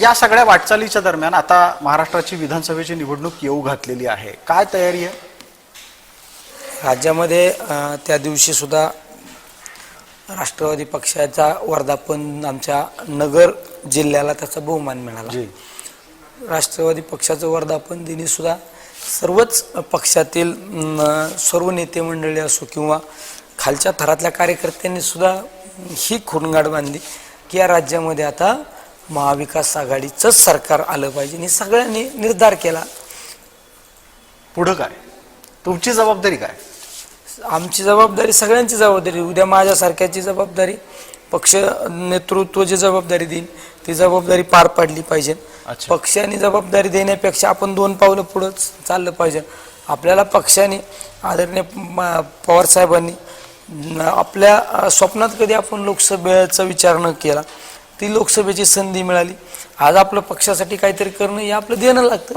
या सगळ्या वाटचालीच्या दरम्यान आता महाराष्ट्राची विधानसभेची निवडणूक येऊ घातलेली आहे. काय तयारी आहे? राज्यामध्ये त्या दिवशी सुद्धा राष्ट्रवादी पक्षाचा वर्धापन आमच्या नगर जिल्ह्याला त्याचा बहुमान मिळाला. राष्ट्रवादी पक्षाचं वर्धापन दिनी सुद्धा सर्वच पक्षातील सर्व नेते मंडळी असो किंवा खालच्या थरातल्या कार्यकर्त्यांनी सुद्धा ही खुणगाड बांधली की या राज्यामध्ये आता महाविकास आघाडीचंच सरकार आलं पाहिजे. आणि सगळ्यांनी निर्धार केला. पुढं काय? तुमची जबाबदारी काय? आमची जबाबदारी सगळ्यांची जबाबदारी. उद्या माझ्यासारख्याची जबाबदारी. पक्ष नेतृत्व जी जबाबदारी देईन. ती जबाबदारी पार पाडली पाहिजे. अच्छा. पक्षाने जबाबदारी देण्यापेक्षा आपण दोन पावलं पुढं चाललं पाहिजे. आपल्याला पक्षाने आदरणीय म- पवार साहेबांनी न- आपल्या अ, स्वप्नात कधी आपण लोकसभेचा विचार न केला ती लोकसभेची संधी मिळाली. आज आपलं पक्षासाठी काहीतरी करणं हे आपलं देणं लागतं.